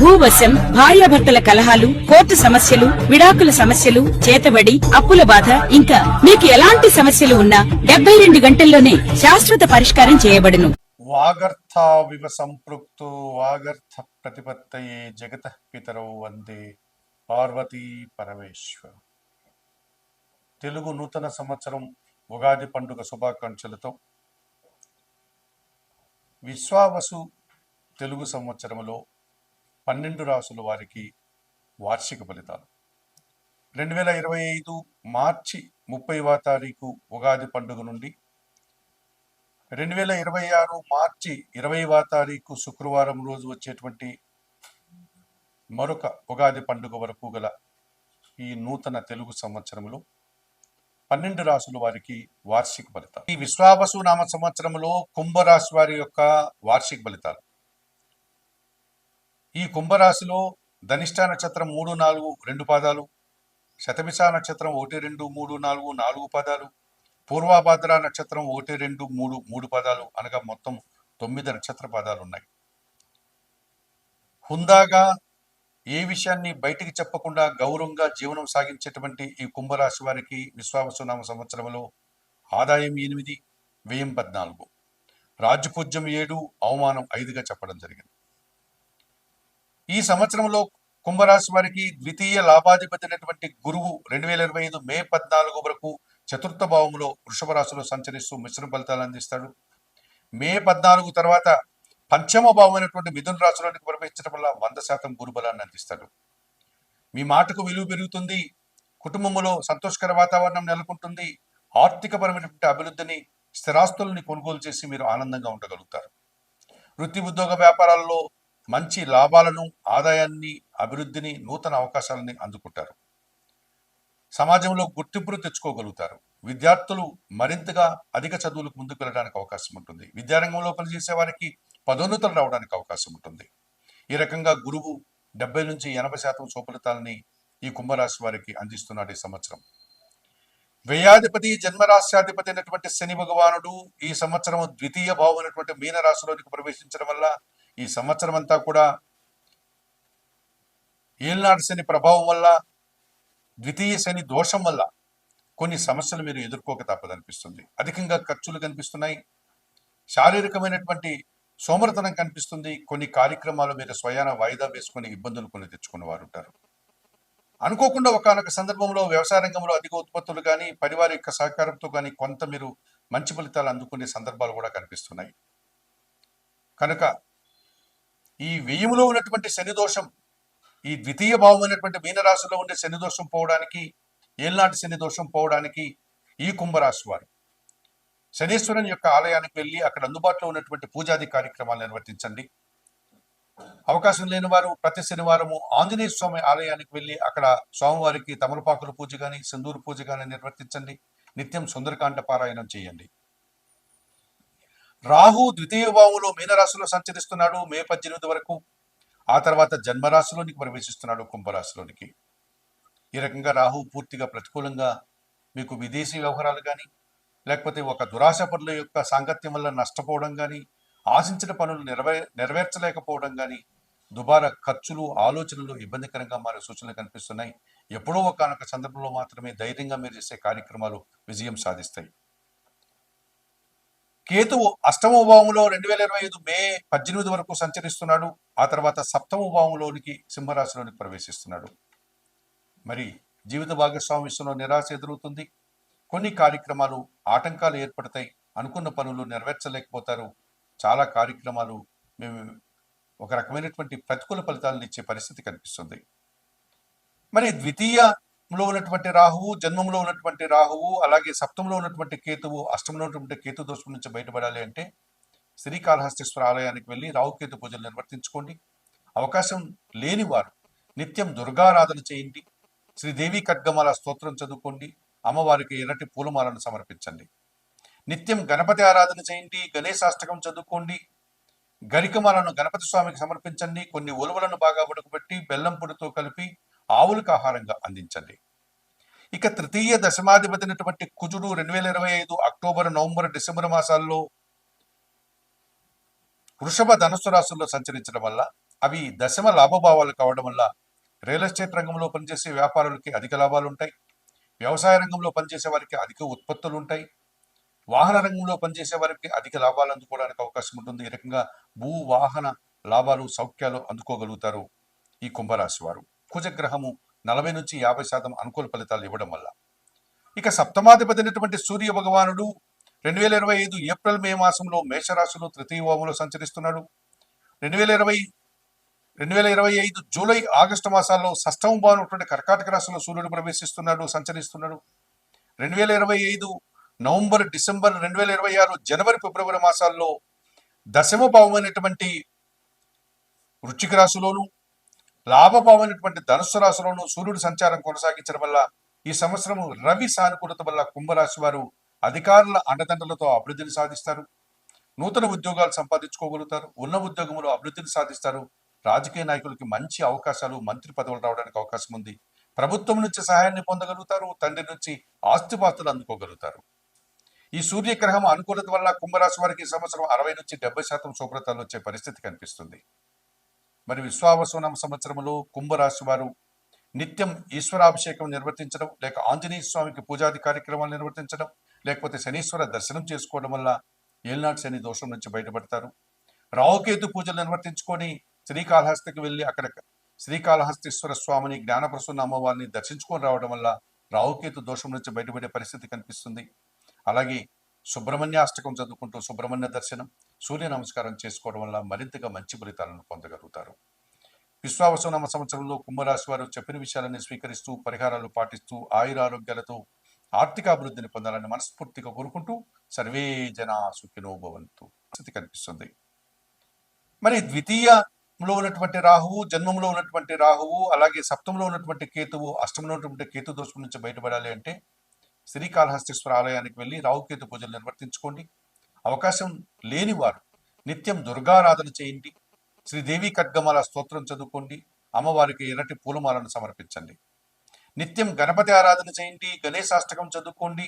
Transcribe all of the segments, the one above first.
భూవశం భార్యాభర్తల కలహాలు కోర్టు సమస్యలు విడాకుల సమస్యలు చేతబడి అప్పుల బాధ ఇంకా మీకు ఎలాంటి సమస్యలు ఉన్నా డెబ్బై రెండు గంటల్లోనే శాశ్వత పరిష్కారం చేయబడును. వాగర్థావివ సంపృక్తో వాగర్థ ప్రతిపత్తయే జగత పితరౌ వందే పార్వతీ పరమేశ్వర. తెలుగు నూతన సంవత్సరం ఉగాది పండుగ శుభాకాంక్షలతో విశ్వావసు తెలుగు సంవత్సరంలో పన్నెండు రాసుల వారికి వార్షిక ఫలితాలు. రెండు వేల ఇరవై ఐదు మార్చి ముప్పైవ తారీఖు ఉగాది పండుగ నుండి రెండు వేల ఇరవై ఆరు మార్చి ఇరవైవ తారీఖు శుక్రవారం రోజు వచ్చేటువంటి మరొక ఉగాది పండుగ వరకు గల ఈ నూతన తెలుగు సంవత్సరంలో పన్నెండు రాసుల వారికి వార్షిక ఫలితాలు. ఈ విశ్వావసు నామ సంవత్సరంలో కుంభరాశి వారి యొక్క వార్షిక ఫలితాలు. ఈ కుంభరాశిలో ధనిష్ట నక్షత్రం మూడు నాలుగు రెండు పాదాలు శతభిష నక్షత్రం ఒకటి రెండు మూడు నాలుగు నాలుగు పదాలు పూర్వాభాద్ర నక్షత్రం ఒకటి రెండు మూడు మూడు పదాలు అనగా మొత్తం తొమ్మిది నక్షత్ర పదాలు ఉన్నాయి. హుందాగా ఏ విషయాన్ని బయటికి చెప్పకుండా గౌరవంగా జీవనం సాగించేటువంటి ఈ కుంభరాశి వారికి విశ్వావసునామ సంవత్సరంలో ఆదాయం ఎనిమిది వ్యయం పద్నాలుగు. రాజ్యపూజ్యం ఏడు అవమానం ఐదుగా చెప్పడం జరిగింది. ఈ సంవత్సరంలో కుంభరాశి వారికి ద్వితీయ లాభాధిపతి గురువు రెండు వేల ఇరవై ఐదు మే పద్నాలుగు వరకు చతుర్థ భావంలో వృషభ రాశిలో సంచరిస్తూ మిశ్రమ ఫలితాలు అందిస్తాడు. మే పద్నాలుగు తర్వాత పంచమ భావం అయినటువంటి మిథున రాశిలోనికి ప్రవేశించడం వల్ల వంద శాతం గురుబలాన్ని అందిస్తాడు. మీ మాటకు విలువ పెరుగుతుంది. కుటుంబంలో సంతోషకర వాతావరణం నెలకొంటుంది. ఆర్థికపరమైనటువంటి అభివృద్ధిని స్థిరాస్తుల్ని కొనుగోలు చేసి మీరు ఆనందంగా ఉండగలుగుతారు. వృత్తి ఉద్యోగ వ్యాపారాల్లో మంచి లాభాలను ఆదాయాన్ని అభివృద్ధిని నూతన అవకాశాలని అందుకుంటారు. సమాజంలో గుర్తింపును తెచ్చుకోగలుగుతారు. విద్యార్థులు మరింతగా అధిక చదువులకు ముందుకు వెళ్ళడానికి అవకాశం ఉంటుంది. విద్యారంగంలో పనిచేసే వారికి పదోన్నతులు రావడానికి అవకాశం ఉంటుంది. ఈ రకంగా గురువు డెబ్బై నుంచి ఎనభై శాతం సుఫలితాలని ఈ కుంభరాశి వారికి అందిస్తున్నాడు ఈ సంవత్సరం. వ్యయాధిపతి జన్మరాశ్యాధిపతి అయినటువంటి శని భగవానుడు ఈ సంవత్సరం ద్వితీయ భావం అయినటువంటి మీనరాశిలోనికి ప్రవేశించడం వల్ల ఈ సంవత్సరం అంతా కూడా ఏళ్ళనాడు శని ప్రభావం వల్ల ద్వితీయ శని దోషం వల్ల కొన్ని సమస్యలు మీరు ఎదుర్కోక తప్పదనిపిస్తుంది. అధికంగా ఖర్చులు కనిపిస్తున్నాయి. శారీరకమైనటువంటి సోమరతనం కనిపిస్తుంది. కొన్ని కార్యక్రమాలు మీరు స్వయాన వాయిదా వేసుకుని ఇబ్బందులు కొన్ని తెచ్చుకున్న వారు ఉంటారు. అనుకోకుండా ఒకనొక సందర్భంలో వ్యవసాయ రంగంలో అధిక ఉత్పత్తులు కానీ పరివార యొక్క సహకారంతో కానీ కొంత మీరు మంచి ఫలితాలు అందుకునే సందర్భాలు కూడా కనిపిస్తున్నాయి. కనుక ఈ వ్యయములో ఉన్నటువంటి శని దోషం ఈ ద్వితీయ భావం అయినటువంటి మీనరాశిలో ఉండే శని దోషం పోవడానికి ఏళ్ళనాటి శని దోషం పోవడానికి ఈ కుంభరాశి వారు. శనీశ్వరుని యొక్క ఆలయానికి వెళ్ళి అక్కడ అందుబాటులో ఉన్నటువంటి పూజాది కార్యక్రమాలు నిర్వర్తించండి. అవకాశం లేని వారు ప్రతి శనివారము ఆంజనేయ స్వామి ఆలయానికి వెళ్ళి అక్కడ స్వామివారికి తమలపాకుల పూజ కానీ సింధూరు పూజ కానీ నిర్వర్తించండి. నిత్యం సుందరకాండ పారాయణం చేయండి. రాహు ద్వితీయ భావంలో మీనరాశిలో సంచరిస్తున్నాడు మే పద్దెనిమిది వరకు. ఆ తర్వాత జన్మరాశిలోనికి ప్రవేశిస్తున్నాడు కుంభరాశిలోనికి. ఈ రకంగా రాహు పూర్తిగా ప్రతికూలంగా మీకు విదేశీ వ్యవహారాలు కానీ లేకపోతే ఒక దురాశ పనుల యొక్క సాంగత్యం వల్ల నష్టపోవడం కానీ ఆశించిన పనులు నెరవే నెరవేర్చలేకపోవడం కానీ దుబారా ఖర్చులు ఆలోచనలు ఇబ్బందికరంగా మారే సూచనలు కనిపిస్తున్నాయి. ఎప్పుడో ఒకనొక సందర్భంలో మాత్రమే ధైర్యంగా మీరు చేసే కార్యక్రమాలు విజయం సాధిస్తాయి. కేతువు అష్టమ భావంలో రెండు వేల ఇరవై ఐదు మే పద్దెనిమిది వరకు సంచరిస్తున్నాడు. ఆ తర్వాత సప్తమ భావంలోనికి సింహరాశిలోనికి ప్రవేశిస్తున్నాడు. మరి జీవిత భాగస్వామి విషయంలో నిరాశ ఎదురవుతుంది. కొన్ని కార్యక్రమాలు ఆటంకాలు ఏర్పడతాయి. అనుకున్న పనులు నెరవేర్చలేకపోతారు. చాలా కార్యక్రమాలు మేము ఒక రకమైనటువంటి ప్రతికూల ఫలితాలను ఇచ్చే పరిస్థితి కనిపిస్తుంది. మరి ద్వితీయ లో ఉన్నటువంటి రాహువు జన్మంలో ఉన్నటువంటి రాహువు అలాగే సప్తంలో ఉన్నటువంటి కేతువు అష్టంలో ఉన్నటువంటి కేతు దోషం నుంచి బయటపడాలి అంటే శ్రీకాళహస్తేశ్వర ఆలయానికి వెళ్ళి రాహుకేతు పూజలు నిర్వర్తించుకోండి. అవకాశం లేని వారు నిత్యం దుర్గారాధన చేయండి. శ్రీదేవి ఖడ్గమాల స్తోత్రం చదువుకోండి. అమ్మవారికి ఎర్రటి పూలమాలను సమర్పించండి. నిత్యం గణపతి ఆరాధన చేయండి. గణేశాష్టకం చదువుకోండి. గరికమాలను గణపతి స్వామికి సమర్పించండి. కొన్ని ఉలువలను బాగా ఉడకబెట్టి బెల్లం పొడితో కలిపి ఆవులకు ఆహారంగా అందించండి. ఇక తృతీయ దశమాధిపతినటువంటి కుజుడు రెండు వేల ఇరవై ఐదు అక్టోబర్ నవంబర్ డిసెంబర్ మాసాల్లో వృషభ ధనుస్సు రాశుల్లో సంచరించడం వల్ల అవి దశమ లాభభావాలు కావడం వల్ల రియల్ ఎస్టేట్ రంగంలో పనిచేసే వ్యాపారులకి అధిక లాభాలు ఉంటాయి. వ్యవసాయ రంగంలో పనిచేసే వారికి అధిక ఉత్పత్తులు ఉంటాయి. వాహన రంగంలో పనిచేసే వారికి అధిక లాభాలు అందుకోవడానికి అవకాశం ఉంటుంది. ఈ రకంగా భూ వాహన లాభాలు సౌఖ్యాలు అందుకోగలుగుతారు ఈ కుంభరాశి వారు. కుజగ్రహము నలభై నుంచి యాభై శాతం అనుకూల ఫలితాలు ఇవ్వడం వల్ల. ఇక సప్తమాధిపతినటువంటి సూర్య భగవానుడు రెండు వేల ఇరవై ఐదు ఏప్రిల్ మే మాసంలో మేషరాశిలో తృతీయ భావంలో సంచరిస్తున్నాడు. రెండు వేల ఇరవై రెండు వేల ఇరవై ఐదు జూలై ఆగస్టు మాసాల్లో షష్టమ భావనటువంటి కర్కాటక రాశిలో సూర్యుడు ప్రవేశిస్తున్నాడు సంచరిస్తున్నాడు. రెండు వేల ఇరవై ఐదు నవంబర్ డిసెంబర్ రెండు వేల ఇరవై ఆరు జనవరి ఫిబ్రవరి మాసాల్లో దశమ భావమైనటువంటి వృశ్చిక రాశిలోను లాభభావమైనటువంటి ధనుసు రాశిలోనూ సూర్యుడు సంచారం కొనసాగించడం వల్ల ఈ సంవత్సరం రవి సానుకూలత వల్ల కుంభరాశి వారు అధికారుల అండదండలతో అభివృద్ధిని సాధిస్తారు. నూతన ఉద్యోగాలు సంపాదించుకోగలుగుతారు. ఉన్న ఉద్యోగంలో అభివృద్ధిని సాధిస్తారు. రాజకీయ నాయకులకి మంచి అవకాశాలు మంత్రి పదవులు రావడానికి అవకాశం ఉంది. ప్రభుత్వం నుంచి సహాయాన్ని పొందగలుగుతారు. తండ్రి నుంచి ఆస్తిపాస్తులు అందుకోగలుగుతారు. ఈ సూర్యగ్రహం అనుకూలత వల్ల కుంభరాశి వారికి సంవత్సరం అరవై నుంచి డెబ్బై శాతం శుభ్రతలు వచ్చే పరిస్థితి కనిపిస్తుంది. మరి విశ్వావసనం సంవత్సరంలో కుంభరాశి వారు నిత్యం ఈశ్వరాభిషేకం నిర్వర్తించడం లేక ఆంజనేయ స్వామికి పూజాది కార్యక్రమాలు నిర్వర్తించడం లేకపోతే శనీశ్వర దర్శనం చేసుకోవడం వల్ల ఏలినాటి శని దోషం నుంచి బయటపడతారు. రావుకేతు పూజలు నిర్వర్తించుకొని శ్రీకాళహస్తికి వెళ్ళి అక్కడ శ్రీకాళహస్తీశ్వర స్వామిని జ్ఞానప్రసన్న అమ్మవారిని దర్శించుకొని రావడం వల్ల రావుకేతు దోషం నుంచి బయటపడే పరిస్థితి కనిపిస్తుంది. అలాగే సుబ్రహ్మణ్యాష్టకం చదువుకుంటూ సుబ్రహ్మణ్య దర్శనం సూర్య నమస్కారం చేసుకోవడం వల్ల మరింతగా మంచి ఫలితాలను పొందగలుగుతారు. విశ్వావసనామ సంవత్సరంలో కుంభరాశి వారు చెప్పిన విషయాలని స్వీకరిస్తూ పరిహారాలు పాటిస్తూ ఆయురారోగ్యాలతో ఆర్థికాభివృద్ధిని పొందాలని మనస్ఫూర్తిగా కోరుకుంటూ సర్వే జనా సుఖినో భవంతు స్థితి కనిపిస్తుంది. మరి ద్వితీయంలో ఉన్నటువంటి రాహువు జన్మంలో ఉన్నటువంటి రాహువు అలాగే సప్తంలో ఉన్నటువంటి కేతువు అష్టంలో ఉన్నటువంటి కేతు దోషం నుంచి బయటపడాలి అంటే శ్రీకాళహస్తీశ్వర ఆలయానికి వెళ్ళి రావుకేతు పూజలు నిర్వర్తించుకోండి. అవకాశం లేని వారు నిత్యం దుర్గారాధన చేయండి. శ్రీదేవి ఖడ్గమాల స్తోత్రం చదువుకోండి. అమ్మవారికి ఎర్రటి పూలమాలను సమర్పించండి. నిత్యం గణపతి ఆరాధన చేయండి. గణేశాష్టకం చదువుకోండి.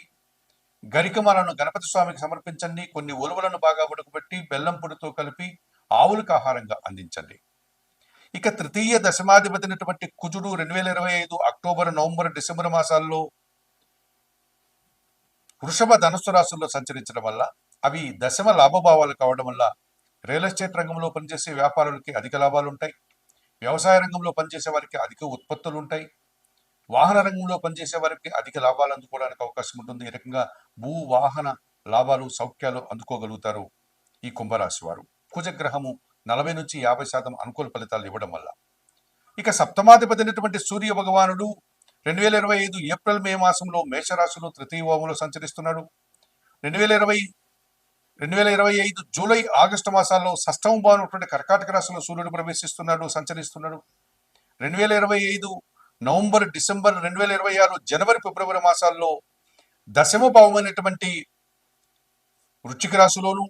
గరికమాలను గణపతి స్వామికి సమర్పించండి. కొన్ని ఉలువలను బాగా ఉడకబెట్టి బెల్లం పొడితో కలిపి ఆవులకు ఆహారంగా అందించండి. ఇక తృతీయ దశమాధిపతినటువంటి కుజుడు రెండు వేల ఇరవై ఐదు అక్టోబర్ నవంబర్ డిసెంబర్ మాసాల్లో వృషభ ధనుస్సు రాశుల్లో సంచరించడం వల్ల అవి దశమ లాభభావాలు కావడం వల్ల రియల్ ఎస్టేట్ రంగంలో పనిచేసే వ్యాపారులకి అధిక లాభాలు ఉంటాయి. వ్యవసాయ రంగంలో పనిచేసే వారికి అధిక ఉత్పత్తులు ఉంటాయి. వాహన రంగంలో పనిచేసే వారికి అధిక లాభాలు అందుకోవడానికి అవకాశం ఉంటుంది. ఈ రకంగా భూ వాహన లాభాలు సౌఖ్యాలు అందుకోగలుగుతారు ఈ కుంభరాశి వారు. కుజగ్రహము నలభై నుంచి యాభై శాతం అనుకూల ఫలితాలు ఇవ్వడం వల్ల. ఇక సప్తమాధిపతినటువంటి సూర్య భగవానుడు రెండు వేల ఇరవై ఐదు ఏప్రిల్ మే మాసంలో మేషరాశిలో తృతీయ వాములో సంచరిస్తున్నాడు. రెండు వేల ఇరవై రెండు వేల ఇరవై ఐదు జూలై ఆగస్టు మాసాల్లో షష్టమ భావనటువంటి కర్కాటక రాశిలో సూర్యుడు ప్రవేశిస్తున్నాడు సంచరిస్తున్నాడు. రెండు వేల ఇరవై ఐదు నవంబర్ డిసెంబర్ రెండు వేల ఇరవై ఆరు జనవరి ఫిబ్రవరి మాసాల్లో దశమ భావమైనటువంటి వృశ్చిక రాశిలోను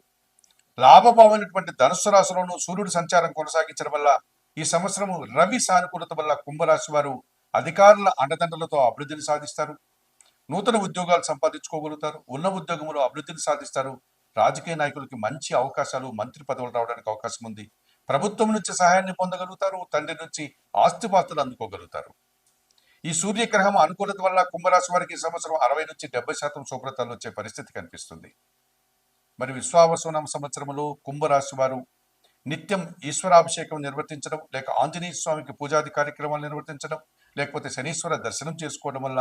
లాభభావమైనటువంటి ధనుస్సు రాశిలోను సూర్యుడు సంచారం కొనసాగించడం వల్ల ఈ సంవత్సరం రవి సానుకూలత వల్ల కుంభరాశి వారు అధికారుల అండదండలతో అభివృద్ధిని సాధిస్తారు. నూతన ఉద్యోగాలు సంపాదించుకోగలుగుతారు. ఉన్న ఉద్యోగంలో అభివృద్ధిని సాధిస్తారు. రాజకీయ నాయకులకి మంచి అవకాశాలు మంత్రి పదవులు రావడానికి అవకాశం ఉంది. ప్రభుత్వం నుంచి సహాయాన్ని పొందగలుగుతారు. తండ్రి నుంచి ఆస్తిపాస్తులు అందుకోగలుగుతారు. ఈ సూర్యగ్రహం అనుకూలత వల్ల కుంభరాశి వారికి సంవత్సరం అరవై నుంచి డెబ్బై శాతం శుభ్రతలు వచ్చే పరిస్థితి కనిపిస్తుంది. మరి విశ్వావసనం సంవత్సరంలో కుంభరాశి వారు నిత్యం ఈశ్వరాభిషేకం నిర్వర్తించడం లేక ఆంజనేయ స్వామికి పూజాది కార్యక్రమాలు నిర్వర్తించడం లేకపోతే శనీశ్వర దర్శనం చేసుకోవడం వల్ల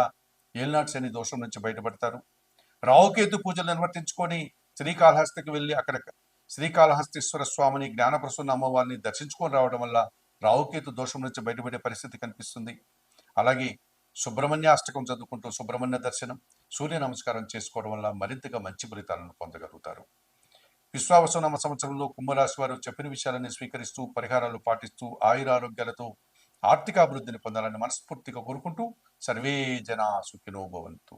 ఏలినాటి శని దోషం నుంచి బయటపడతారు. రావుకేతు పూజలు నిర్వర్తించుకొని శ్రీకాళహస్తికి వెళ్ళి అక్కడ శ్రీకాళహస్తీశ్వర స్వామిని జ్ఞానప్రసన్న అమ్మవారిని దర్శించుకొని రావడం వల్ల రావుకేతు దోషం నుంచి బయటపడే పరిస్థితి కనిపిస్తుంది. అలాగే సుబ్రహ్మణ్యాష్టకం చదువుకుంటూ సుబ్రహ్మణ్య దర్శనం సూర్య నమస్కారం చేసుకోవడం వల్ల మరింతగా మంచి ఫలితాలను పొందగలుగుతారు. విశ్వావసనామ సంవత్సరంలో కుంభరాశి వారు చెప్పిన విషయాలని స్వీకరిస్తూ పరిహారాలు పాటిస్తూ ఆయురారోగ్యాలతో ఆర్థికాభివృద్ధిని పొందాలని మనస్ఫూర్తిగా కోరుకుంటూ సర్వే జనా సుఖినో భవంతు.